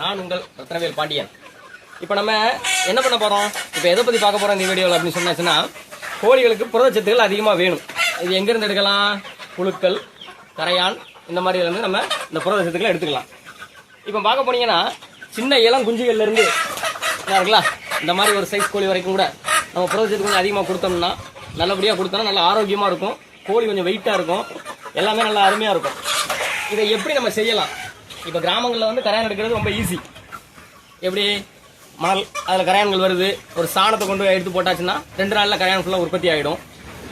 நான் உங்கள் ரத்னவேல் பாண்டியன். இப்போ நம்ம என்ன பண்ண போகிறோம் இப்போ எதை பற்றி பார்க்க போகிறோம் இந்த வீடியோவில் அப்படின்னு சொன்னாச்சுன்னா கோழிகளுக்கு புரதச்சத்துக்கள் அதிகமாக வேணும். இது எங்கேருந்து எடுக்கலாம்? புழுக்கள் கரையான் இந்த மாதிரிலேருந்து நம்ம இந்த புரதச்சத்துக்களை எடுத்துக்கலாம். இப்போ பார்க்க போனீங்கன்னா சின்ன இளம் குஞ்சுகள்லேருந்து என்ன இருக்குல்ல? இந்த மாதிரி ஒரு சைஸ் கோழி வரைக்கும் கூட நம்ம புரதச்சத்து கொஞ்சம் அதிகமாக கொடுத்தோம்னா நல்லபடியாக கொடுத்தோம்னா நல்லா ஆரோக்கியமாக இருக்கும். கோழி கொஞ்சம் வெயிட்டாக இருக்கும். எல்லாமே நல்லா அருமையாக இருக்கும். இதை எப்படி நம்ம செய்யலாம்? இப்போ கிராமங்களில் வந்து கரையான் எடுக்கிறது ரொம்ப ஈஸி எப்படி? மணல் அதில் கரையான்கள் வருது. ஒரு சாணத்தை கொண்டு எடுத்து போட்டாச்சுன்னா ரெண்டு நாளில் கரையான் ஃபுல்லாக உற்பத்தி ஆகிடும்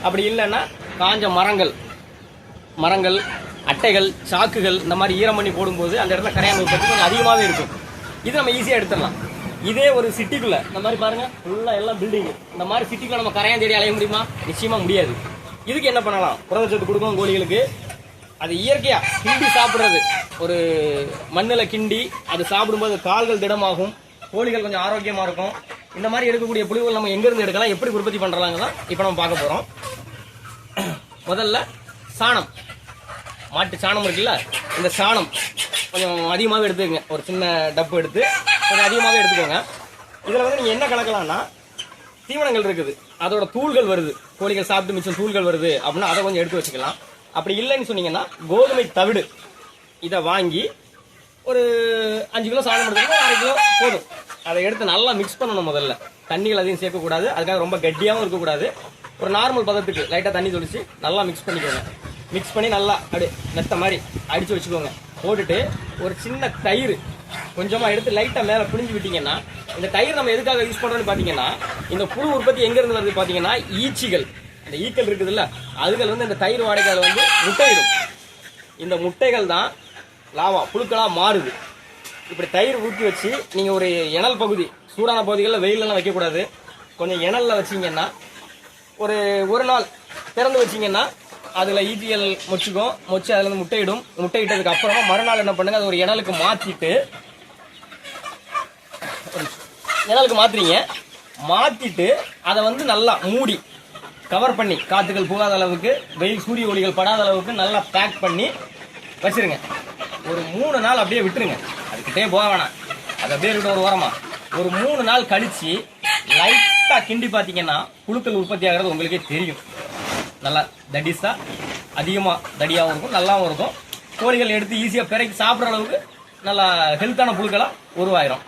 அப்படி இல்லைன்னா காஞ்ச மரங்கள் மரங்கள் அட்டைகள் சாக்குகள் இந்த மாதிரி ஈரம் பண்ணி போடும்போது அந்த இடத்துல கரையான் உற்பத்தி கொஞ்சம் அதிகமாகவே இருக்கும். இது நம்ம ஈஸியாக எடுத்துடலாம். இதே ஒரு சிட்டிக்குள்ளே இந்த மாதிரி பாருங்கள் ஃபுல்லாக எல்லாம் பில்டிங் இந்த மாதிரி சிட்டிக்குள்ளே நம்ம கரையான் தேடி அலைய முடியுமா? நிச்சயமாக முடியாது. இதுக்கு என்ன பண்ணலாம்? புரதச்சத்து கொடுக்கும் கோழிகளுக்கு அது இயற்கையா? கிண்டி சாப்பிடுறது. ஒரு மண்ணில் கிண்டி அது சாப்பிடும்போது கால்கள் திடமாகும் கோழிகள் கொஞ்சம் ஆரோக்கியமாக இருக்கும். இந்த மாதிரி எடுக்கக்கூடிய புலிகள் நம்ம எங்கேருந்து எடுக்கலாம் எப்படி உற்பத்தி பண்றாங்க தான் இப்போ நம்ம பார்க்க போகிறோம் முதல்ல சாணம். மாட்டு சாணம் இருக்குல்ல? இந்த சாணம் கொஞ்சம் அதிகமாகவே எடுத்துக்கங்க. ஒரு சின்ன டப்பு எடுத்து கொஞ்சம் அதிகமாகவே எடுத்துக்கோங்க. இதில் வந்து நீங்கள் என்ன கலக்கலாம்னா தீவனங்கள் இருக்குது. அதோட தூள்கள் வருது. கோழிகள் சாப்பிட்டு மிச்சம் தூள்கள் வருது அப்படின்னா அதை கொஞ்சம் எடுத்து வச்சுக்கலாம். அப்படி இல்லைன்னு சொன்னீங்கன்னா கோதுமை தவிடு. இதை வாங்கி ஒரு அஞ்சு கிலோ சாதம் எடுத்துக்கணும் அரை கிலோ போதும். அதை எடுத்து நல்லா மிக்ஸ் பண்ணணும் முதல்ல. தண்ணிகள் அதையும் சேர்க்கக்கூடாது. அதுக்காக ரொம்ப கட்டியாகவும் இருக்கக்கூடாது. ஒரு நார்மல் பதத்துக்கு லைட்டாக தண்ணி தொளிச்சு நல்லா மிக்ஸ் பண்ணிக்கோங்க. மிக்ஸ் பண்ணி நல்லா அப்படியே மெத்த மாதிரி அடித்து வச்சுக்கோங்க. போட்டுட்டு ஒரு சின்ன தயிர் கொஞ்சமாக எடுத்து லைட்டாக மேலே பிழிஞ்சு விட்டிங்கன்னா இந்த தயிர் நம்ம எதுக்காக யூஸ் பண்ணுறோம்னு பார்த்தீங்கன்னா இந்த புழு உற்பத்தி எங்கேருந்து வருது பார்த்தீங்கன்னா ஈச்சிகள். இந்த ஈக்கள் இருக்குதுல்ல அதுகள் வந்து இந்த தயிர் வாடகைகள் வந்து முட்டையிடும். இந்த முட்டைகள் தான் லாவா புழுக்களாக மாறுது. இப்படி தயிர் ஊற்றி வச்சு நீங்கள் ஒரு இணல் பகுதி சூடான பகுதிகளில் வெயிலெல்லாம் வைக்கக்கூடாது. கொஞ்சம் இணல்ல வச்சிங்கன்னா ஒரு ஒரு நாள் திறந்து வச்சிங்கன்னா அதில் ஈட்டியல் மொச்சுக்கும் மொச்சு அதில் வந்து முட்டையிடும். முட்டையிட்டதுக்கு அப்புறமா மறுநாள் என்ன பண்ணுங்க அது ஒரு இணலுக்கு மாற்றிட்டு இணலுக்கு மாற்றுறீங்க மாற்றிட்டு அதை வந்து நல்லா மூடி கவர் பண்ணி காற்றுகள் போகாத அளவுக்கு வெயில் சூரிய ஒளிகள் படாத அளவுக்கு நல்லா பேக் பண்ணி வச்சிருங்க. ஒரு மூணு நாள் அப்படியே விட்டுருங்க. அதுக்கிட்டே போக வேணாம். அது அப்படியே இருக்கட்டும் ஒரு உரமாக ஒரு மூணு நாள் கழித்து லைட்டாக கிண்டி பார்த்தீங்கன்னா புழுக்கள் உற்பத்தி ஆகிறது உங்களுக்கே தெரியும். நல்லா தடிஸாக அதிகமாக தடியாகவும் இருக்கும் நல்லாவும் இருக்கும். கோழிகள் எடுத்து ஈஸியாக பிறக்கி சாப்பிட்ற அளவுக்கு நல்லா ஹெல்த்தான புழுக்களாக உருவாயிரும்.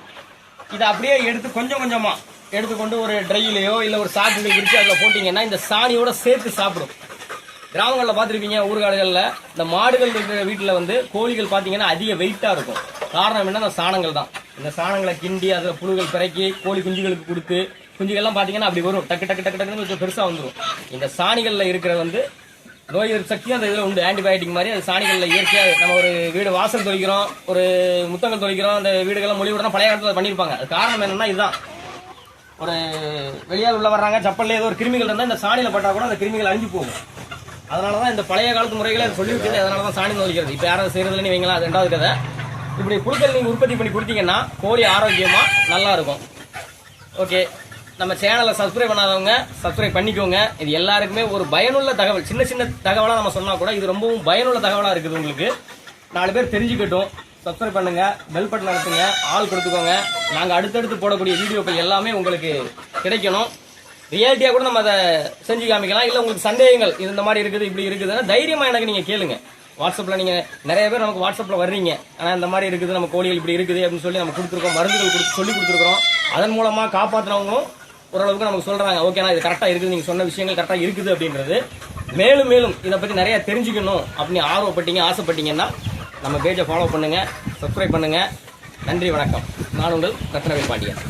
இதை அப்படியே எடுத்து கொஞ்சம் கொஞ்சமாக எடுத்துக்கொண்டு ஒரு ட்ரையிலையோ இல்லை ஒரு சாக்குகள் விரிச்சு அதில் போட்டிங்கன்னா இந்த சாணியோட சேர்த்து சாப்பிடும். கிராமங்களில் பார்த்துருப்பீங்க ஊர்காடுகளில் இந்த மாடுகள் இருக்கிற வீட்டில் வந்து கோழிகள் பார்த்தீங்கன்னா அதிக வெயிட்டாக இருக்கும். காரணம் என்ன அந்த சாணங்கள் தான். இந்த சாணங்களை கிண்டி அதில் புழுகள் பிறக்கி கோழி குஞ்சுகளுக்கு கொடுத்து குஞ்சுகள்லாம் பார்த்தீங்கன்னா அப்படி வரும். டக்கு டக்கு டக்கு டக்குன்னு கொஞ்சம் பெருசாக வந்துடும் இந்த சாணிகளில் இருக்கிற வந்து நோய் எதிர்ப்பு சக்தியும் அந்த இதில் உண்டு. ஆன்டிபயோட்டிக் மாதிரி அது சாணிகளில் இயற்கையாக நம்ம ஒரு வீடு வாசல் துவைக்கிறோம் ஒரு முத்தங்கள் துவைக்கிறோம் அந்த வீடுகள்லாம் மொழி விடணும் பழைய காலத்தில் பண்ணியிருப்பாங்க அது காரணம் என்னென்னா இதுதான். ஒரு வெளியால் உள்ள வர்றாங்க சப்பல்ல ஏதோ ஒரு கிருமிகள் இருந்தால் இந்த சாணியில் பட்டா கூட அந்த கிருமிகள் அழிஞ்சு போகும். அதனால தான் இந்த பழைய காலத்து முறைகளை சொல்லி வைக்கிறது அதனால தான் சாணி நோய்க்கிறது? இப்போ யாரும் செய்யறதுலன்னு வைங்களா அது ரெண்டாவது கதை. இப்படி புழுக்கள் நீங்கள் உற்பத்தி பண்ணி கொடுத்தீங்கன்னா கோழி ஆரோக்கியமாக நல்லா இருக்கும். ஓகே. நம்ம சேனலை சப்ஸ்கிரைப் பண்ணாதவங்க சப்ஸ்கிரைப் பண்ணிக்கோங்க. இது எல்லாருக்குமே ஒரு பயனுள்ள தகவல். சின்ன சின்ன தகவலாக நம்ம சொன்னால் கூட இது ரொம்பவும் பயனுள்ள தகவலாக இருக்குது உங்களுக்கு. நாலு பேர் தெரிஞ்சுக்கிட்டோம். சப்ஸ்கிரைப் பண்ணுங்க பெல் பட்டன் அழுத்துங்க ஆள் கொடுத்துக்கோங்க. நாங்கள் அடுத்தடுத்து போடக்கூடிய வீடியோக்கள் எல்லாமே உங்களுக்கு கிடைக்கணும். ரியாலிட்டியாக கூட நம்ம அதை செஞ்சு காமிக்கலாம். இல்லை உங்களுக்கு சந்தேகங்கள் இது இந்த மாதிரி இருக்குது இப்படி இருக்குதுன்னா தைரியமாக எனக்கு நீங்கள் கேளுங்க. வாட்ஸ்அப்பில் நீங்கள் நிறைய பேர் நமக்கு வாட்ஸ்அப்பில் வர்றீங்க. ஆனால் இந்த மாதிரி இருக்குது நம்ம கோழிகள் இப்படி இருக்குது அப்படின்னு சொல்லி நம்ம கொடுத்துருக்கோம் மருந்துகள் கொடுத்து சொல்லி கொடுத்துருக்குறோம் அதன் மூலமாக காப்பாற்றுறவங்களும் ஓரளவுக்கு நமக்கு சொல்கிறாங்க ஓகேண்ணா இது கரெக்டாக இருக்குது. நீங்கள் சொன்ன விஷயங்கள் கரெக்டாக இருக்குது அப்படின்றது. மேலும் மேலும் இதை பற்றி நிறையா தெரிஞ்சுக்கணும் அப்படின்னு ஆர்வப்பட்டீங்க ஆசைப்பட்டீங்கன்னா நம்ம பேஜை ஃபாலோ பண்ணுங்கள் சப்ஸ்கிரைப் பண்ணுங்கள் நன்றி வணக்கம். நான் உங்கள் ரத்னவேல் பாண்டியன்.